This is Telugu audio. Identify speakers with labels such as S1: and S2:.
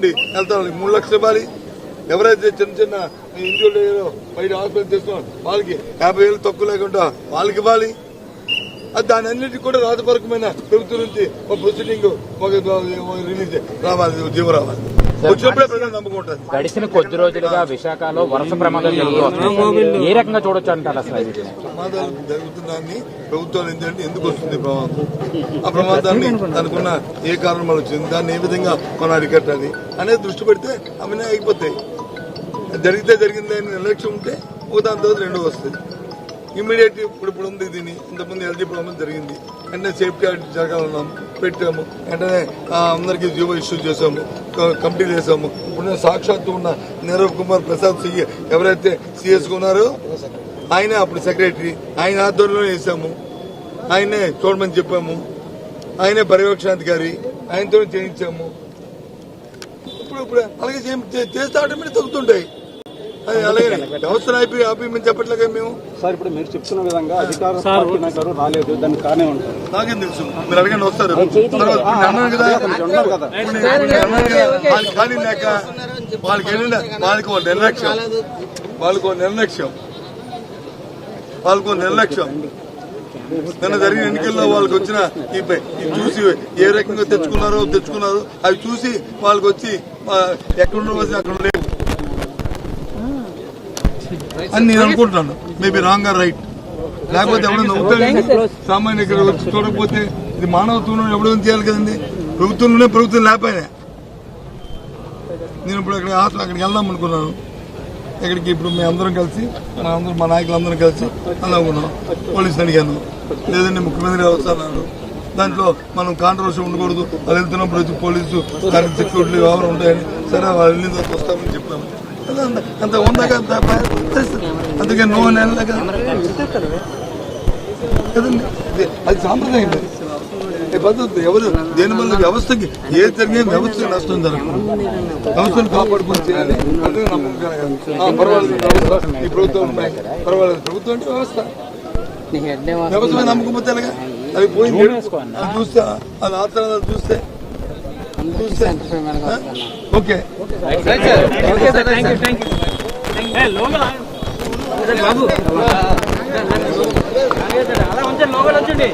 S1: నుండి వెళ్తారు మూడు లక్షలు ఇవ్వాలి ఎవరైతే చిన్న చిన్న ఇండివిజువల్ బయట హాస్పిటల్ చేస్తున్నారు వాళ్ళకి యాభై వేలు తక్కువ లేకుండా వాళ్ళకి ఇవ్వాలి. దాని అన్నిటికీ కూడా రాజపరకమైన ప్రభుత్వం నుంచి ఒక ప్రొసీడింగ్ ఒక రిలీజ్ రావాలి జీవో రావాలి. వచ్చినప్పుడే ప్రజలు నమ్మకం ఉంటుంది.
S2: గడిచిన కొద్ది రోజులుగా విశాఖలో వరుస ప్రమాదాలు జరుగుతున్నాయి ఏ రకంగా చూడొచ్చు అంటారు అసలు?
S1: ప్రమాదాలు జరుగుతున్నాయని ప్రభుత్వాలు ఏంటంటే ఎందుకు వస్తుంది ప్రమాదం? ఆ ప్రమాదాన్ని దానికున్న ఏ కారణం వచ్చింది? దాన్ని ఏ విధంగా మనం అరికట్టాలి అనేది దృష్టి పెడితే అవన్నీ అయిపోతాయి. జరిగితే జరిగింది అని నిర్లక్ష్యం ఉంటే ఒక దాని తర్వాత రెండో వస్తుంది. ఇమీడియట్ ఇప్పుడు ఇప్పుడు ఉంది దీన్ని. ఇంతకుముందు ఎల్జీ ప్రాబ్లం జరిగింది. వెంటనే సేఫ్టీ ఆడిట్ జరగాలన్నాం. పెట్టాము. వెంటనే అందరికీ జీవో ఇష్యూ చేసాము కంప్లీట్ చేసాము వేసాము ఇప్పుడు సాక్షాత్తు ఉన్న నీరవ్ కుమార్ ప్రసాద్ సిఏ ఎవరైతే సిఎస్ ఉన్నారో ఆయనే అప్పుడు సెక్రటరీ ఆయన ఆధ్వర్యంలో వేసాము ఆయనే చూడమని చెప్పాము. ఆయనే పర్యవేక్షణాధికారి ఆయనతో చేయించాము. ఇప్పుడు ఇప్పుడు అలాగే చేస్తే ఆటోమేటిక్ తగ్గుతుంటాయి. అలాగే వ్యవస్థను ఆపి ఆపేయమని చెప్పట్లేగా మేము.
S3: సార్ ఇప్పుడు మీరు చెప్తున్న విధంగా అధికార పార్టీ నాయకులు రాలేదు దానికి కారణం ఉంటారు
S1: నాకేం తెలుసు? మీరు అడగండి వస్తారు అన్నాను కదా. ఖాళీ లేక వాళ్ళకి వెళ్ళిన వాళ్ళకి నిర్లక్ష్యం. వాళ్ళకు నిర్లక్ష్యం. వాళ్ళకు నిర్లక్ష్యం. నిన్న జరిగిన ఎన్నికల్లో వాళ్ళకి వచ్చిన ఈ చూసి ఏ రకంగా తెచ్చుకున్నారో తెచ్చుకున్నారు. అవి చూసి వాళ్ళకి వచ్చి ఎక్కడ ఉండవలసి అక్కడ అని నేను అనుకుంటున్నాను. మేబీ రాంగ్ ఆర్ రైట్ లేకపోతే ఎవడో అవుతాడు సామాన్య చూడకపోతే ఇది మానవత్వంలో ఎవడో చేయాలి కదండి? ప్రభుత్వంలోనే ప్రభుత్వం లేకపోయినా. నేను ఇప్పుడు అక్కడ హాస్టల్ అక్కడికి వెళ్దాం అనుకున్నాను. ఇక్కడికి ఇప్పుడు మేము అందరం కలిసి మా అందరం మా నాయకులు అందరం కలిసి వెళ్దాం అనుకున్నాం పోలీసుని అడిగాను. లేదంటే ముఖ్యమంత్రి వస్తున్నారు దాంట్లో మనం కాంట్రవర్సీ ఉండకూడదు. వాళ్ళు వెళ్తున్నప్పుడు వచ్చి పోలీసు దానికి సెక్యూరిటీ వ్యవహారం ఉంటాయని సరే వాళ్ళు వెళ్ళిన తర్వాత వస్తామని చెప్పాము. అంత పరిస్థితి. అందుకే నో అని వెళ్ళలేక కదండి? ఇది- అది సాంప్రదాయం పద్ధతి? ఎవరు? దేని వల్ల వ్యవస్థకి ఏది జరిగే వ్యవస్థకి నష్టం జరగదు వ్యవస్థను కాపాడుకొని చేయాలి. అంటే నమ్మకం పర్వాలేదు వ్యవస్థ ఈ ప్రభుత్వం ఉన్నాయి. పర్వాలేదు. ప్రభుత్వం అంటే వ్యవస్థ. వ్యవస్థ నమ్మకం పోతే పోయింది అది చూస్తే అది ఆత్రం చూస్తే? ఓకే.
S4: బాబు. అలా ఉంచండి లోపల ఉంచండి.